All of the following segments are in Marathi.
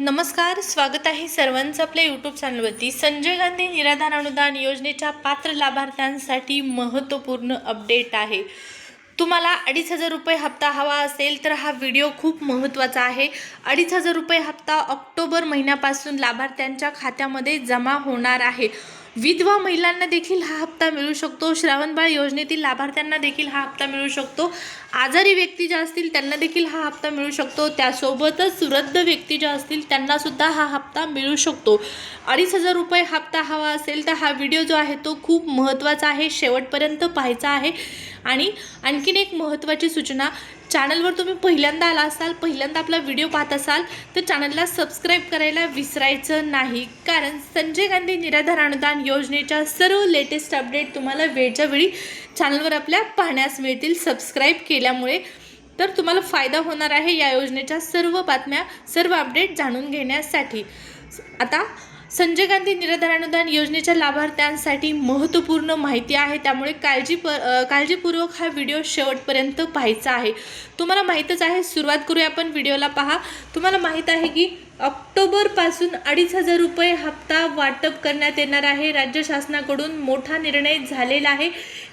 नमस्कार स्वागत आहे सर्वांचं आपल्या यूट्यूब चॅनलवरती संजय गांधी निराधार अनुदान योजनेच्या पात्र लाभार्थ्यांसाठी महत्त्वपूर्ण अपडेट आहे. तुम्हाला अडीच हजार रुपये हप्ता हवा असेल तर हा व्हिडिओ खूप महत्त्वाचा आहे. अडीच हजार रुपये हप्ता ऑक्टोबर महिन्यापासून लाभार्थ्यांच्या खात्यामध्ये जमा होणार आहे. विधवा महिलांना देखील हा हप्ता मिळू शकतो. श्रावणबाळ योजनेतील लाभार्थ्यांना देखील हा हप्ता मिळू शकतो. आजारी व्यक्ती ज्या असतील त्यांना देखील हा हप्ता मिळू शकतो. त्यासोबतच वृद्ध व्यक्ती ज्या असतील त्यांनासुद्धा हा हप्ता मिळू शकतो. अडीच हजार रुपये हप्ता हवा असेल तर हा व्हिडिओ जो आहे तो खूप महत्त्वाचा आहे शेवटपर्यंत पाहायचा आहे. आणि आणखीन एक महत्त्वाची सूचना चॅनलवर तुम्ही पहिल्यांदा आला असाल पहिल्यांदा आपला व्हिडिओ पाहत असाल तर चॅनलला सबस्क्राईब करायला विसरायचं नाही. कारण संजय गांधी निराधार अनुदान योजनेच्या सर्व लेटेस्ट अपडेट तुम्हाला वेळच्या वेळी चॅनलवर आपल्या पाहण्यास मिळतील. सबस्क्राईब केल्यामुळे तर तुम्हाला फायदा होणार आहे या योजनेच्या सर्व बातम्या सर्व अपडेट जाणून घेण्यासाठी. आता संजय गांधी निराधार अनुदान योजनेच्या लाभार्थ्यांसाठी महत्त्वपूर्ण माहिती आहे. त्यामुळे काळजी प काळजीपूर्वक हा व्हिडिओ शेवटपर्यंत पाहायचा आहे. तुम्हाला माहीतच आहे सुरुवात करूया आपण व्हिडिओला. पहा तुम्हाला माहीत आहे की ऑक्टोबरपासून अडीच हजार रुपये हप्ता वाटप करण्यात येणार आहे. राज्य शासनाकडून मोठा निर्णय झालेला आहे.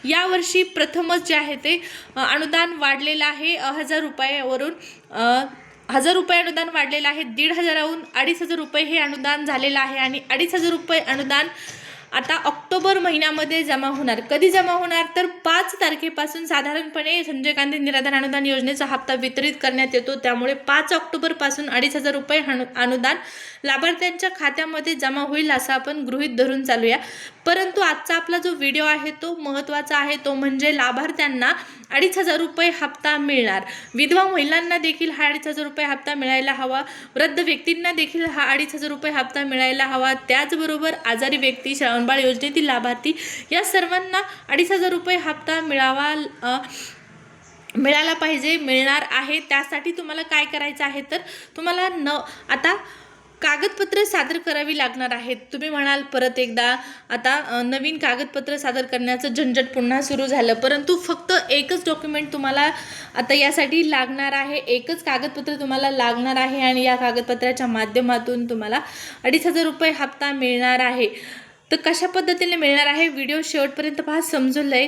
यावर्षी प्रथमच जे आहे ते अनुदान वाढलेलं आहे. हजार रुपयावरून हजार रुपये अनुदान वाढलेलं आहे दीड हजाराहून अडीच हजार रुपये हे अनुदान झालेलं आहे आणि अडीच हजार रुपये अनुदान आता ऑक्टोबर महिन्यामध्ये जमा होणार. कधी जमा होणार? तर पाच तारखेपासून साधारणपणे संजय गांधी निराधार अनुदान योजनेचा हप्ता वितरित करण्यात येतो. त्यामुळे पाच ऑक्टोबरपासून अडीच हजार रुपये अनुदान लाभार्थ्यांच्या खात्यामध्ये जमा होईल असं आपण गृहीत धरून चालूया. परंतु आजचा आपला जो व्हिडिओ आहे तो महत्त्वाचा आहे. तो म्हणजे लाभार्थ्यांना अडीच हजार रुपये हप्ता मिळणार. विधवा महिलांना देखील हा अडीच हजार रुपये हप्ता मिळायला हवा. वृद्ध व्यक्तींना देखील हा अडीच हजार रुपये हप्ता मिळायला हवा. त्याचबरोबर आजारी व्यक्ती श्रावणबाळ योजनेतील लाभार्थी. या सर्वांना अडीच हजार रुपये हप्ता मिळावा मिळाला पाहिजे मिळणार आहे. त्यासाठी तुम्हाला काय करायचं आहे तर तुम्हाला न आता कागदपत्र सादर करावी लागणार आहेत. तुम्ही म्हणाल परत एकदा आता नवीन कागदपत्र सादर करण्याचं झंझट पुन्हा सुरू झालं. परंतु फक्त एकच डॉक्युमेंट तुम्हाला आता यासाठी लागणार आहे. एकच कागदपत्र तुम्हाला लागणार आहे आणि या कागदपत्राच्या माध्यमातून तुम्हाला अडीच हजार रुपये हप्ता मिळणार आहे. तर कशा पद्धतीने मिळणार आहे? व्हिडिओ शेवटपर्यंत पहा समजून आहे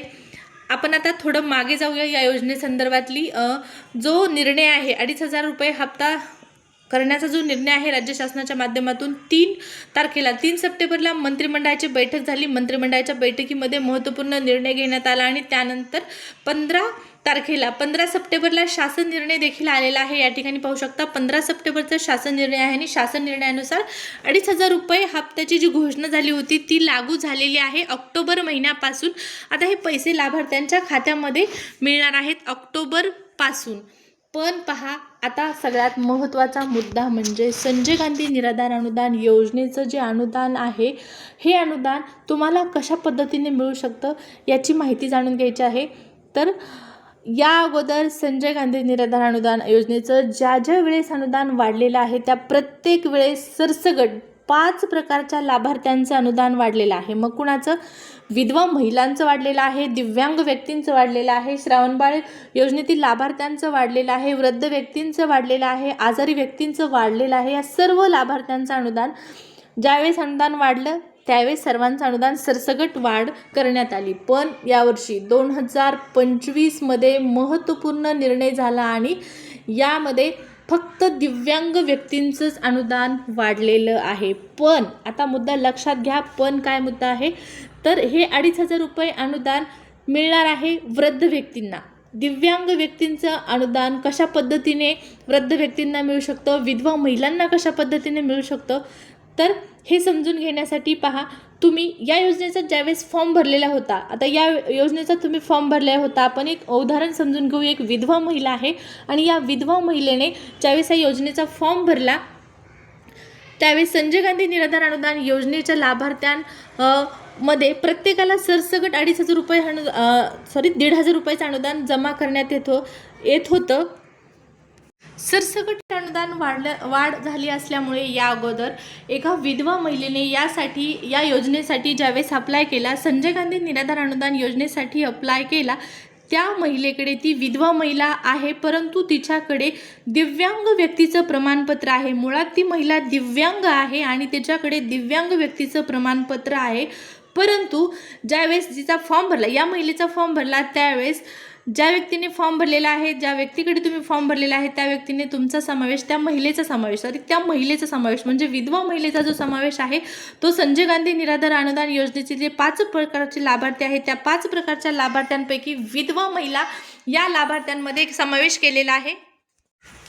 आपण आता थोडं मागे जाऊया या योजनेसंदर्भातली. जो निर्णय आहे अडीच हजार रुपये हप्ता करण्याचा जो निर्णय आहे राज्य शासनाच्या माध्यमातून तीन तारखेला तीन सप्टेंबरला मंत्रिमंडळाची बैठक झाली. मंत्रिमंडळाच्या बैठकीमध्ये महत्त्वपूर्ण निर्णय घेण्यात आला आणि त्यानंतर पंधरा तारखेला पंधरा सप्टेंबरला शासन निर्णय देखील आलेला आहे. या ठिकाणी पाहू शकता पंधरा सप्टेंबरचा शासन निर्णय आहे आणि शासन निर्णयानुसार अडीच हजार रुपये हप्त्याची जी घोषणा झाली होती ती लागू झालेली आहे ऑक्टोबर महिन्यापासून. आता हे पैसे लाभार्थ्यांच्या खात्यामध्ये मिळणार आहेत ऑक्टोबरपासून पण पहा आता सगळ्यात महत्त्वाचा मुद्दा म्हणजे संजय गांधी निराधार अनुदान योजनेचं जे अनुदान आहे हे अनुदान तुम्हाला कशा पद्धतीने मिळू शकतं याची माहिती जाणून घ्यायची आहे. तर या अगोदर संजय गांधी निराधार अनुदान योजनेचं ज्या ज्या वेळेस अनुदान वाढलेलं आहे त्या प्रत्येक वेळेस सरसगट पाच प्रकारच्या लाभार्थ्यांचं अनुदान वाढलेलं आहे. मग कुणाचं? विधवा महिलांचं वाढलेलं आहे दिव्यांग व्यक्तींचं वाढलेलं आहे श्रावणबाळ योजनेतील लाभार्थ्यांचं वाढलेलं आहे वृद्ध व्यक्तींचं वाढलेलं आहे आजारी व्यक्तींचं वाढलेलं आहे या सर्व लाभार्थ्यांचं अनुदान ज्यावेळेस अनुदान वाढलं त्यावेळेस सर्वांचं अनुदान सरसगट वाढ करण्यात आली. पण यावर्षी दोन हजार पंचवीसमध्ये महत्त्वपूर्ण निर्णय झाला आणि यामध्ये फक्त दिव्यांग व्यक्तींचंच अनुदान वाढलेलं आहे. पण आता मुद्दा लक्षात घ्या पण काय मुद्दा आहे? तर हे अडीच हजार रुपये अनुदान मिळणार आहे वृद्ध व्यक्तींना. दिव्यांग व्यक्तींचं अनुदान कशा पद्धतीने वृद्ध व्यक्तींना मिळू शकतं? विधवा महिलांना कशा पद्धतीने मिळू शकतं? तर हे समजून घेण्यासाठी पहा तुम्ही या योजनेचा ज्यावेळेस फॉर्म भरलेला होता आता या योजनेचा तुम्ही फॉर्म भरलेला होता आपण एक उदाहरण समजून घेऊ एक विधवा महिला आहे आणि या विधवा महिलेने ज्यावेळेस या योजनेचा फॉर्म भरला त्यावेळेस संजय गांधी निराधार अनुदान योजनेच्या लाभार्थ्यां मध्ये प्रत्येकाला सरसकट अडीच हजार रुपये अनु सॉरी दीड हजार रुपयाचं अनुदान जमा करण्यात येतो येत होतं. सरसकट अनुदान वाढलं वाढ झाली असल्यामुळे या अगोदर एका विधवा महिलेने यासाठी या योजनेसाठी ज्यावेळेस अप्लाय केला संजय गांधी निराधार अनुदान योजनेसाठी अप्लाय केला त्या महिलेकडे ती विधवा महिला आहे परंतु तिच्याकडे दिव्यांग व्यक्तीचं प्रमाणपत्र आहे. मुळात ती महिला दिव्यांग आहे आणि तिच्याकडे दिव्यांग व्यक्तीचं प्रमाणपत्र आहे. परंतु ज्यावेळेस जिचा फॉर्म भरला या महिलेचा फॉर्म भरला त्यावेळेस ज्या व्यक्तीने फॉर्म भरलेला आहे ज्या व्यक्तीकडे तुम्ही फॉर्म भरलेला आहे त्या व्यक्तीने तुमचा समावेश त्या महिलेचा समावेश सॉरी त्या महिलेचा समावेश म्हणजे विधवा महिलेचा जो समावेश आहे तो संजय गांधी निराधार अनुदान योजनेचे जे पाच प्रकारचे लाभार्थी आहेत. त्या पाच प्रकारच्या लाभार्थ्यांपैकी विधवा महिला या लाभार्थ्यांमध्ये एक समावेश केलेला आहे.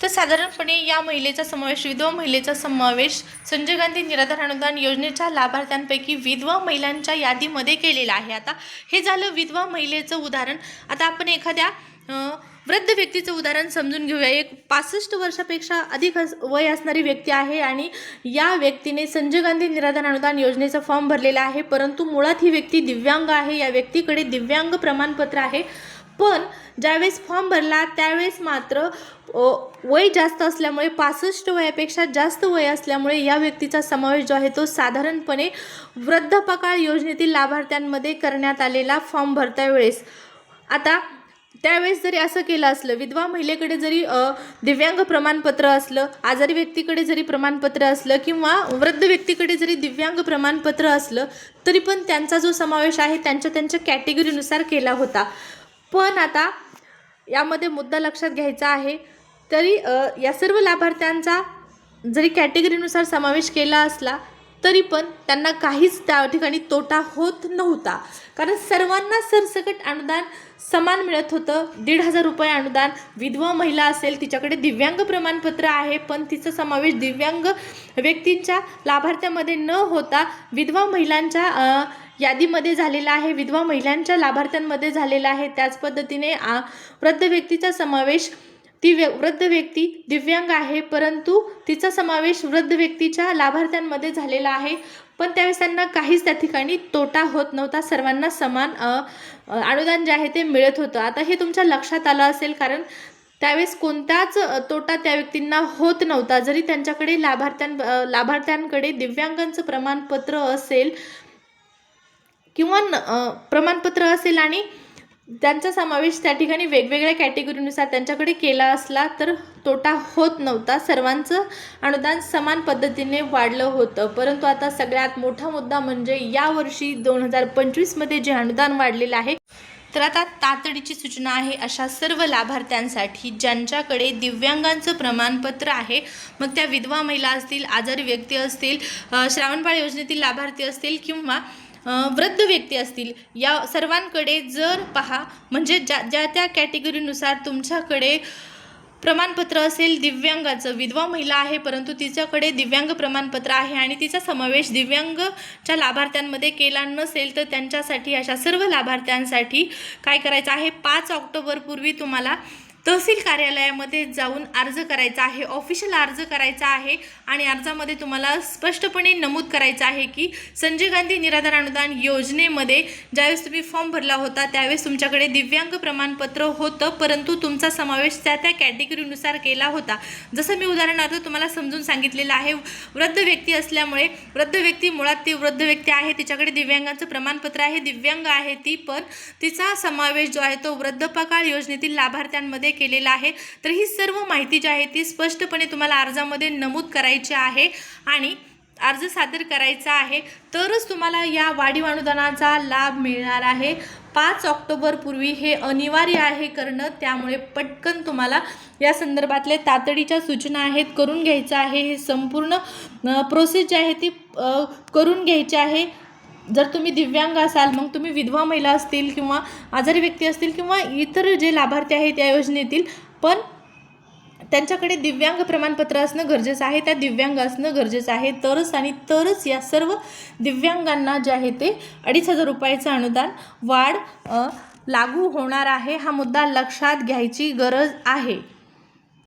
तर साधारणपणे या महिलेचा समावेश विधवा महिलेचा समावेश संजय गांधी निराधार अनुदान योजनेच्या लाभार्थ्यांपैकी विधवा महिलांच्या यादीमध्ये केलेला आहे. आता हे झालं विधवा महिलेचं उदाहरण. आता आपण एखाद्या वृद्ध व्यक्तीचं उदाहरण समजून घेऊया. एक पासष्ट वर्षापेक्षा अधिक अस- वय असणारी व्यक्ती आहे आणि या व्यक्तीने संजय गांधी निराधार अनुदान योजनेचा फॉर्म भरलेला आहे. परंतु मुळात ही व्यक्ती दिव्यांग आहे. या व्यक्तीकडे दिव्यांग प्रमाणपत्र आहे. पण ज्यावेळेस फॉर्म भरला त्यावेळेस मात्र वय जास्त असल्यामुळे पासष्ट वयापेक्षा जास्त वय असल्यामुळे या व्यक्तीचा समावेश जो आहे तो साधारणपणे वृद्धपकाळ योजनेतील लाभार्थ्यांमध्ये करण्यात आलेला फॉर्म भरत्या वेळेस. आता त्यावेळेस जरी असं केलं असलं विधवा महिलेकडे जरी दिव्यांग प्रमाणपत्र असलं आजारी व्यक्तीकडे जरी प्रमाणपत्र असलं किंवा वृद्ध व्यक्तीकडे जरी दिव्यांग प्रमाणपत्र असलं तरी पण त्यांचा जो समावेश आहे त्यांच्या त्यांच्या कॅटेगरीनुसार केला होता. पण आता यामध्ये मुद्दा लक्षात घ्यायचा आहे. तरी या सर्व लाभार्थ्यांचा जरी कॅटेगरीनुसार समावेश केला असला तरी पण त्यांना काहीच त्या ठिकाणी तोटा होत नव्हता. कारण सर्वांना सरसकट अनुदान समान मिळत होतं. दीड हजार रुपये अनुदान विधवा महिला असेल तिच्याकडे दिव्यांग प्रमाणपत्र आहे पण तिचा समावेश दिव्यांग व्यक्तींच्या लाभार्थ्यामध्ये न होता विधवा महिलांच्या यादीमध्ये झालेला आहे विधवा महिलांच्या लाभार्थ्यांमध्ये झालेला आहे. त्याच पद्धतीने आ, वृद्ध व्यक्तीचा समावेश ती व्य वृद्ध व्यक्ती दिव्यांग आहे परंतु तिचा समावेश वृद्ध व्यक्तीच्या लाभार्थ्यांमध्ये झालेला आहे. पण त्यावेळेस त्यांना काहीच त्या ठिकाणी तोटा होत नव्हता. सर्वांना समान अनुदान जे आहे ते मिळत होतं. आता हे तुमच्या लक्षात आलं असेल कारण त्यावेळेस कोणताच तोटा त्या व्यक्तींना होत नव्हता. जरी त्यांच्याकडे लाभार्थ्यां लाभार्थ्यांकडे दिव्यांगांचं प्रमाणपत्र असेल किंवा न- प्रमाणपत्र असेल आणि त्यांचा समावेश त्या ठिकाणी वेगवेगळ्या कॅटेगरीनुसार त्यांच्याकडे केला असला तर तोटा होत नव्हता. सर्वांचं अनुदान समान पद्धतीने वाढलं होतं. परंतु आता सगळ्यात मोठा मुद्दा म्हणजे यावर्षी दोन हजार पंचवीसमध्ये जे अनुदान वाढलेलं आहे तर आता तातडीची सूचना आहे अशा सर्व लाभार्थ्यांसाठी ज्यांच्याकडे दिव्यांगांचं प्रमाणपत्र आहे. मग त्या विधवा महिला असतील आजारी व्यक्ती असतील श्रावणबाळ योजनेतील लाभार्थी असतील किंवा वृद्ध व्यक्ती असतील या सर्वांकडे जर पहा म्हणजे ज्या ज्या त्या कॅटेगरीनुसार तुमच्याकडे प्रमाणपत्र असेल दिव्यांगाचं विधवा महिला आहे परंतु तिच्याकडे दिव्यांग प्रमाणपत्र आहे आणि तिचा समावेश दिव्यांगच्या लाभार्थ्यांमध्ये केला नसेल तर त्यांच्यासाठी अशा सर्व लाभार्थ्यांसाठी काय करायचं आहे? पाच ऑक्टोबरपूर्वी तुम्हाला तहसील कार्यालयामध्ये जाऊन अर्ज करायचा आहे ऑफिशियल अर्ज करायचा आहे आणि अर्जामध्ये तुम्हाला स्पष्टपणे नमूद करायचं आहे की संजय गांधी निराधार अनुदान योजनेमध्ये ज्यावेळेस तुम्ही फॉर्म भरला होता त्यावेळेस तुमच्याकडे दिव्यांग प्रमाणपत्र होतं परंतु तुमचा समावेश त्या त्या कॅटेगरीनुसार केला होता. जसं मी उदाहरणार्थ तुम्हाला समजून सांगितलेलं आहे वृद्ध व्यक्ती असल्यामुळे वृद्ध व्यक्ती मुळात ती वृद्ध व्यक्ती आहे तिच्याकडे दिव्यांगाचं प्रमाणपत्र आहे दिव्यांग आहे ती पण तिचा समावेश जो आहे तो वृद्धपकाळ योजनेतील लाभार्थ्यांमध्ये केलेलं आहे. तर ही सर्व माहिती जी आहे ती स्पष्टपणे तुम्हाला अर्जामध्ये नमूद करायची आहे आणि अर्ज सादर करायचा आहे. तरच तुम्हाला या वाढीव अनुदानाचा लाभ मिळणार आहे. पाच ऑक्टोबरपूर्वी हे अनिवार्य आहे करणं. त्यामुळे पटकन तुम्हाला या संदर्भातले तातडीच्या सूचना आहेत करून घ्यायचं आहे. हे संपूर्ण प्रोसेस जी आहे ती करून घ्यायची आहे. जर तुम्ही दिव्यांग असाल मग तुम्ही विधवा महिला असतील किंवा आजारी व्यक्ती असतील किंवा इतर जे लाभार्थी आहेत या योजनेतील पण त्यांच्याकडे दिव्यांग प्रमाणपत्र असणं गरजेचं आहे त्या दिव्यांग असणं गरजेचं आहे तरच आणि तरच या सर्व दिव्यांगांना जे आहे ते अडीच हजार रुपयाचं अनुदान वाढ लागू होणार आहे. हा मुद्दा लक्षात घ्यायची गरज आहे.